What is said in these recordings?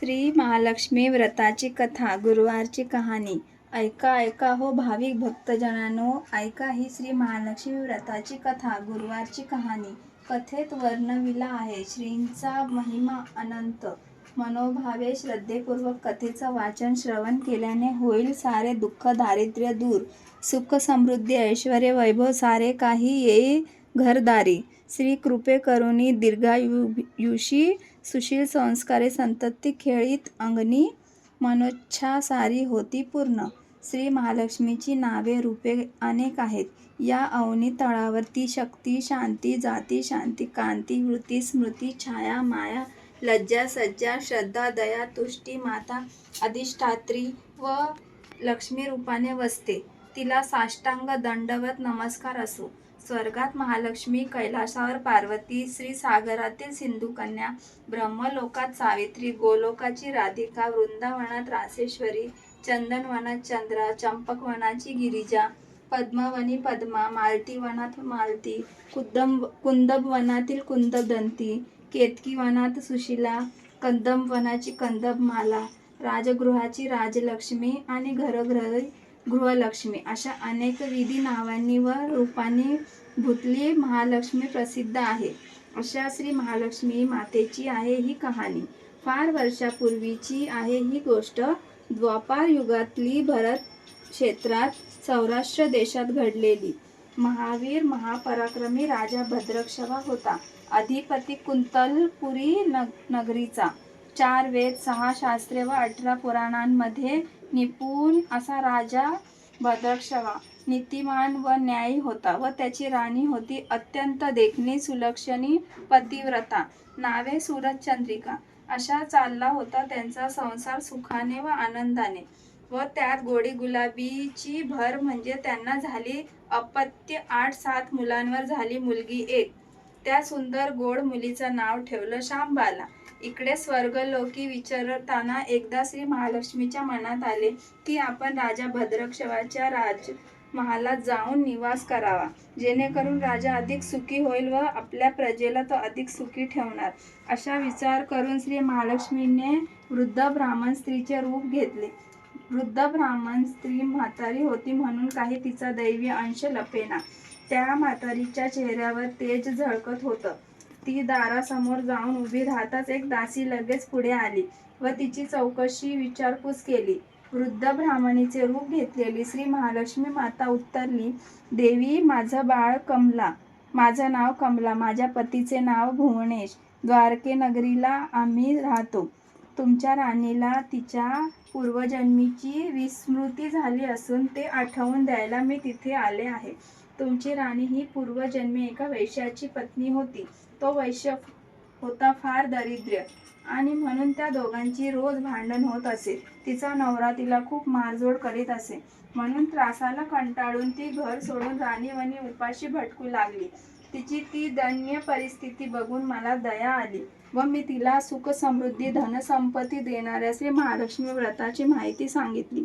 श्री महालक्ष्मी व्रताची कथा गुरुवारची कहाणी. ऐका ऐका हो भाविक भक्तजनांनो. ऐका ही श्री महालक्ष्मी व्रताची कथा गुरुवारची कहाणी. कथेत वर्णविला आहे श्रींचा महिमा अनंत. मनोभावे श्रद्धेपूर्वक कथेचं वाचन श्रवण केल्याने होईल सारे दुःख दारिद्र्य दूर. सुख समृद्धी ऐश्वर वैभव सारे काही येई घरदारी. श्री कृपे करुणी दीर्घायुषी सुशील संस्कारे संतती खेळीत अंगणी मनोच्छा सारी होती पूर्ण. श्री महालक्ष्मीची नावे रूपे अनेक आहेत. या अवनी तळावरती शक्ती शांती जाती शांती कांती वृत्ती स्मृती छाया माया लज्जा सज्जा श्रद्धा दया तुष्टी माता अधिष्ठात्री व लक्ष्मी रूपाने वसते. तिला साष्टांग दंडवत नमस्कार असो. स्वर्गात महालक्ष्मी कैलासावर पार्वती श्री सागरातील सिंधुकन्या ब्रह्मलोकात सावित्री गोलोकाची राधिका वृंदावनात रासेश्वरी चंदनवनात चंद्रा चंपकवनाची गिरिजा पद्मवनी पद्मा मालतीवनात मालती कुदंब कुंदबवनातील कुंदबदंती केतकीवनात सुशिला कंदमवनाची कंदबमाला राजगृहाची राजलक्ष्मी आणि घरोघरी गृहलक्ष्मी अशा अनेक विधी नावांनी व रूपांनी भूतली महालक्ष्मी प्रसिद्ध आहे. अशा श्री महालक्ष्मी मातेची आहे ही कहाणी. फार वर्षापूर्वीची आहे ही गोष्ट. द्वापार युगातली भरत क्षेत्रात सौराष्ट्र देशात घडलेली. महावीर महापराक्रमी राजा भद्रक्षवा होता. अधिपती कुंतलपुरी नग नगरीचा. चार वेद सहा शास्त्रे व अठरा पुराणांमध्ये निपुण असा राजा भद्रक्षवा. नीतिमान व न्यायी होता व त्याची राणी होती अत्यंत देखणी सुलक्षणी पतिव्रता. नावे सूरजचंद्रिका अशा चालला होता त्यांचा संसार सुखाने व आनंदाने. व त्यात गोडी गुलाबीची भर म्हणजे त्यांना झाली अपत्य. आठ सात मुलांवर झाली मुलगी एक. त्या सुंदर गोड मुलीचं नाव ठेवलं शांबाला. इकडे स्वर्गलोकी विचारताना एकदा श्री महालक्ष्मीच्या मनात आले की आपण राजा भद्रक्षवाच्या राज महालात जाऊन निवास करावा. जेणेकरून राजा अधिक सुखी होईल व आपल्या प्रजेला तो अधिक सुखी ठेवणार. अशा विचार करून श्री महालक्ष्मीने वृद्ध ब्राह्मण स्त्रीचे रूप घेतले. वृद्ध ब्राह्मण स्त्री म्हातारी होती म्हणून काही तिचा दैवी अंश लपेना. त्या म्हातारीच्या चेहऱ्यावर तेज झळकत होतं. ती दारासमोर जाऊन उभी राहताच एक दासी लगेच पुढे आली व तिची चौकशी विचारपूस केली. वृद्ध ब्राह्मणीचे रूप घेतलेली श्री महालक्ष्मी माता उत्तरली देवी माझं बाळ कमला. माझं नाव कमला. माझ्या पतीचे नाव भुवनेश. द्वारके नगरीला आम्ही राहतो. तुमच्या राणीला तिच्या पूर्वजन्मीची विस्मृती झाली असून ते आठवून द्यायला मी तिथे आले आहे. तुमची राणी ही पूर्वजन्मी एका वैश्याची पत्नी होती. तो वैश्य होता फार दरिद्र्य. आणि म्हणून त्या दोघांची रोज भांडण होत असे. तिचा नवरा तिला खूप मारझोड करीत असे. म्हणून त्रासाला कंटाळून ती घर सोडून राणीवणी उपाशी भटकू लागली. तिची ती दयनीय परिस्थिती बघून मला दया आली व मी तिला सुख समृद्धी धनसंपत्ती देणाऱ्या श्री महालक्ष्मी व्रताची माहिती सांगितली.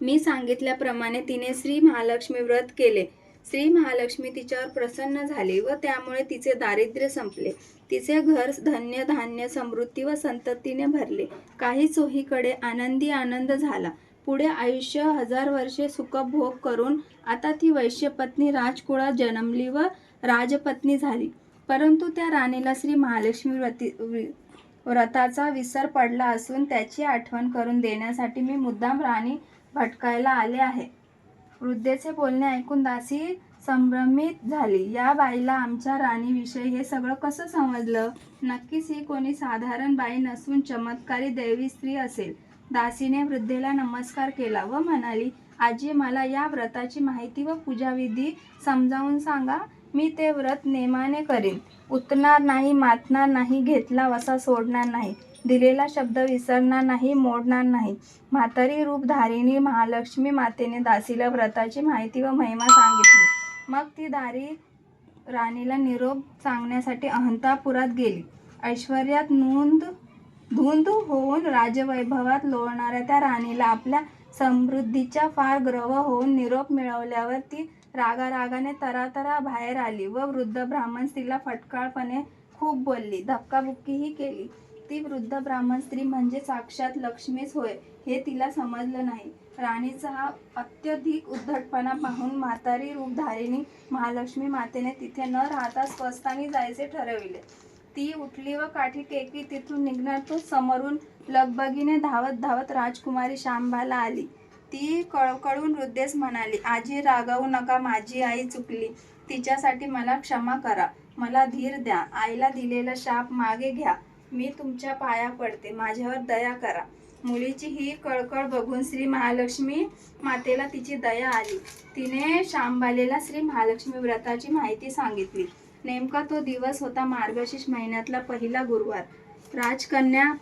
मी सांगितल्याप्रमाणे तिने श्री महालक्ष्मी व्रत केले. श्री महालक्ष्मी तिच्यावर प्रसन्न झाली व त्यामुळे तिचे दारिद्र्य संपले. तिचे घर धन्य धान्य समृद्धी व संततीने भरले. काही चोहीकडे आनंदी आनंद झाला. पुढे आयुष्य हजार वर्षे सुखभोग करून आता ती वैश्यपत्नी राजकुळात जन्मली व राजपत्नी झाली. परंतु त्या राणीला श्री महालक्ष्मी व्रती व्रताचा विसर पडला असून त्याची आठवण करून देण्यासाठी मी मुद्दाम राणी भटकायला आले आहे. वृद्धेचे बोलणे ऐकून दासी संभ्रमित झाली. या बाईला आमच्या राणीविषयी हे सगळं कसं समजलं? नक्कीच ही कोणी साधारण बाई नसून चमत्कारी दैवी स्त्री असेल. दासीने वृद्धेला नमस्कार केला व म्हणाली आजी मला या व्रताची माहिती व पूजाविधी समजावून सांगा. मी ते व्रत नेमाने करीन. उतणार नाही मातणार नाही घेतला वसा सोडणार नाही दिलेला शब्द विसरणार नाही मोडणार नाही. म्हातारी रूप धारिणी महालक्ष्मी मातेने दासीला व्रताची माहिती व महिमा सांगितली. मग ती दारी राणीला निरोप सांगण्यासाठी अहंतापुरात गेली. ऐश्वर्यात नोंद धुंद होऊन राजवैभवात लोळणाऱ्या त्या राणीला आपल्या समृद्धीच्या फार ग्रह होऊन निरोप मिळवल्यावर ती रागारागाने तरातरा बाहेर आली व वृद्ध ब्राह्मण स्त्रीला फटकाळपणे खूप बोलली. धक्काबुक्कीही केली. ती वृद्ध ब्राह्मण स्त्री म्हणजे साक्षात लक्ष्मीच होय हे तिला समजलं नाही. राणीचा हा अत्यधिक उद्धटपणा पाहून म्हातारी रूपधारिणी महालक्ष्मी मातेने तिथे न राहता स्वस्तानी जायचे ठरविले. ती उठली व काठी टेकली तिथून निघणार तो समोरून लगबगीने धावत धावत राजकुमारी शांबाला आली. ती कळकळून वृद्धेस म्हणाली आजी रागावू नका माझी आई चुकली. तिच्यासाठी मला क्षमा करा. मला धीर द्या. आईला दिलेला शाप मागे घ्या. मी तुमच्या पाया पडते. माझ्यावर दया करा. मुलीची ही कळकळ बघून श्री महालक्ष्मी मातेला तिची दया आली. तिने शांबालेला श्री महालक्ष्मी व्रताची माहिती सांगितली. नेमका तो दिवस होता मार्गशीर्ष महिन्यातला पहिला गुरुवार. राजकन्या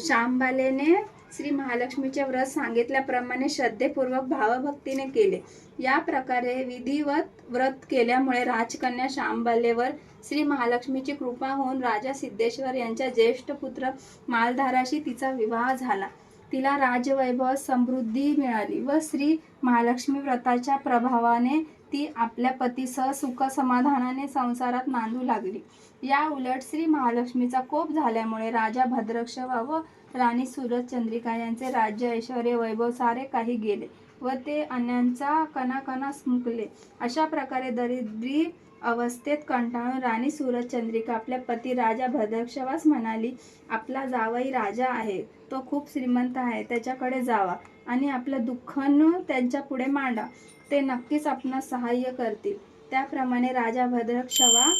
शांबालेने श्री महालक्ष्मीचे व्रत सांगितल्याप्रमाणे श्रद्धेपूर्वक भावभक्तीने केले. या प्रकारे विधिवत व्रत केल्यामुळे राजकन्या शांबालेवर श्री महालक्ष्मीची कृपा होऊन राजा सिद्धेश्वर यांच्या ज्येष्ठ पुत्र मालधाराशी तिचा विवाह झाला. तिला राजवैभव समृद्धी मिळाली व श्री महालक्ष्मी व्रताच्या प्रभावाने ती आपल्या पतीसह सुख समाधानाने संसारात नांदू लागली. या उलट श्री महालक्ष्मीचा कोप झाल्यामुळे राजा भद्रक्षवा व राणी सूरज चंद्रिका यांचे राज्य ऐश्वर वैभव सारे काही गेले व ते अन्यांचा कणाकणा स्मुकले अशा प्रकारे दरिद्री अवस्थेत कंटाळून राणी सूरज चंद्रिका आपल्या पती राजा भद्रक्षवास म्हणाली आपला जावई राजा आहे. तो खूप श्रीमंत आहे. त्याच्याकडे जावा आणि आपलं दुःख न त्यांच्या पुढे मांडा. ते नक्कीच आपणास सहाय्य करतील. त्याप्रमाणे राजा भद्रक्षवा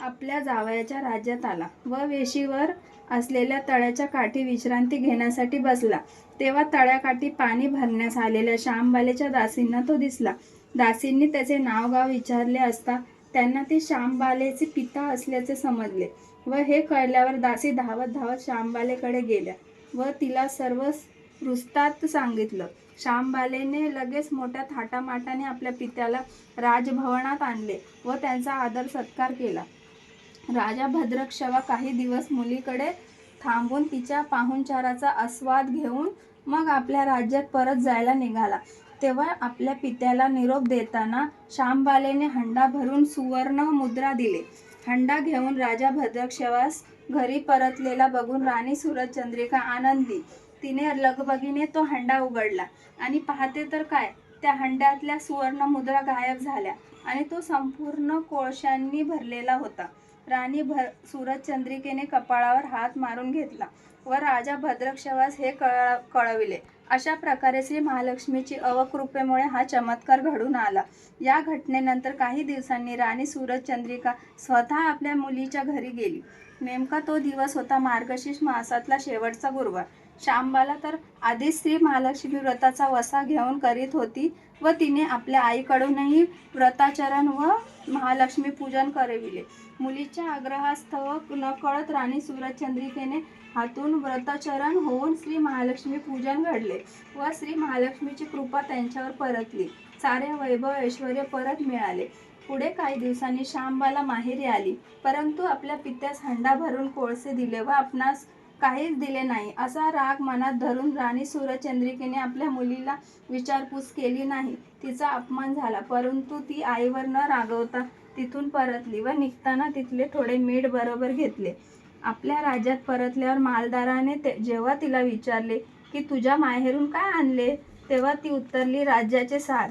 आपल्या जावयाच्या राज्यात आला व वेशीवर असलेल्या तळ्याच्या काठी विश्रांती घेण्यासाठी बसला. तेव्हा तळ्याकाठी पाणी भरण्यास आलेल्या श्यामबालेच्या दासींना तो दिसला. दासींनी त्याचे नाव गाव विचारले असता त्यांना ते श्यामबालेचे पिता असल्याचे समजले व हे कळल्यावर दासी धावत धावत श्यामबालेकडे गेल्या व तिला सर्व रुस्तात सांगितलं. श्यामबालेने लगेच मोठ्या थाटामाटाने आपल्या पित्याला राजभवनात आणले व त्यांचा आदर सत्कार केला. राजा भद्रक्षवा काही दिवस मुलीकडे थांबून तिच्या पाहुणचाराचा आस्वाद घेऊन मग आपल्या राज्यात परत जायला निघाला. तेव्हा आपल्या पित्याला निरोप देताना श्यामबालेने हंडा भरून सुवर्ण मुद्रा दिले. हंडा घेऊन राजा भद्रक्षवास घरी परतलेला बघून राणी सूरजचंद्रिका आनंदी. तिने लगबगीने तो हंडा उघडला. आणि पाहते तर काय? त्या हंड्यातल्या सुवर्ण मुद्रा गायब झाल्या आणि तो संपूर्ण कोळशांनी भरलेला होता. राणी भर सूरजचंद्रिकेने कपाळावर हात मारून घेतला व राजा भद्रक्षवास हे कळ कळविले. अशा प्रकारे श्री महालक्ष्मीची अवकृपेमुळे हा चमत्कार घडून आला. या घटनेनंतर काही दिवसांनी राणी सूरज चंद्रिका स्वतः आपल्या मुलीच्या घरी गेली. नेमका तो दिवस होता मार्गशीर्ष मासातला शेवटचा गुरुवार. शांबाला तर आधीच श्री महालक्ष्मी व्रताचा वसा घेऊन करीत होती व तिने आपल्या आईकडूनही व्रताचरण व महालक्ष्मी पूजन करविले. मुलीच्या आग्रहास्तव नकळत राणी सूरजचंद्रिकेने हातून व्रताचरण होऊन श्री महालक्ष्मी पूजन घडले व श्री महालक्ष्मीची कृपा त्यांच्यावर परतली. सारे वैभव ऐश्वर परत मिळाले. पुढे काही दिवसांनी शांबाला माहेरी आली. परंतु आपल्या पित्यास हंडा भरून कोळसे दिले व आपणास काहीच दिले नाही. असा राग मनात धरून राणी सूरचंद्रिकेने आपल्या मुलीला विचारपूस केली नाही. तिचा अपमान झाला. परंतु ती आईवर न रागवता तिथून परतली व निघताना तिथले थोडे मीठ बरोबर घेतले. आपल्या राज्यात परतल्यावर मालदाराने ते जेव्हा तिला विचारले की तुझ्या माहेरून काय आणले तेव्हा ती उत्तरली राज्याचे सार.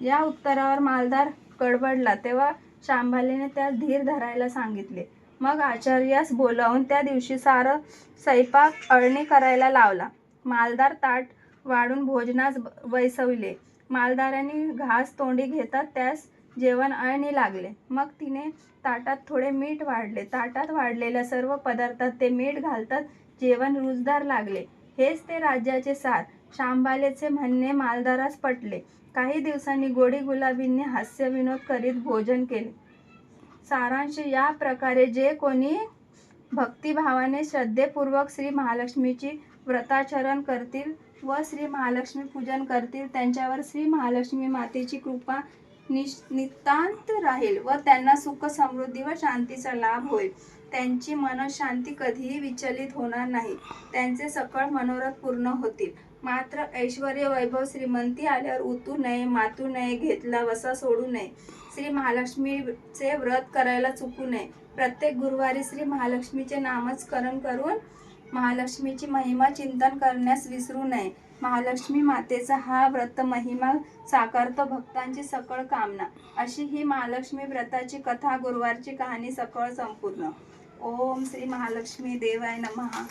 या उत्तरावर मालदार कडबडला तेव्हा शांभालीने त्यास धीर धरायला सांगितले. मग आचार्यास बोलावून त्या दिवशी सारं स्वयंपाक अळणी करायला लावला. मालदार ताट वाढून भोजनास ब- मालदारांनी मालदाराने घास तोंडी घेतात त्यास जेवण अळणी लागले. मग तिने ताटात थोडे मीठ वाढले. ताटात वाढलेल्या सर्व पदार्थात ते मीठ घालतात जेवण रुजदार लागले. हेच ते राज्याचे सार. शांबालेचे म्हणणे मालदारास पटले. काही दिवसांनी गोडी गुलाबींनी हास्यविनोद करीत भोजन केले. सारांश या प्रकारे जे कोणी भक्तिभावाने श्रद्धेपूर्वक श्री महालक्ष्मीची व्रताचरण करतील व श्री महालक्ष्मी पूजन करतील त्यांच्यावर श्री महालक्ष्मी मातेची कृपा निश नितांत राहील व त्यांना सुख समृद्धी व शांतीचा लाभ होईल. त्यांची मनशांती कधीही विचलित होणार नाही. त्यांचे सकळ मनोरथ पूर्ण होतील. मात्र ऐश्वर वैभव श्रीमंती आल्यावर उतू नये मातू नये घेतला वसा सोडू नये. श्री महालक्ष्मीचे व्रत करायला चुकू नये. प्रत्येक गुरुवारी श्री महालक्ष्मीचे नामस्मरण करून महालक्ष्मीची महिमा चिंतन करण्यास विसरू नये. महालक्ष्मी मातेचा हा व्रत महिमा साकारतो भक्तांची सकळ कामना. अशी ही महालक्ष्मी व्रताची कथा गुरुवारची कहाणी सकळ संपूर्ण. ओम श्री महालक्ष्मी देवाय नमः.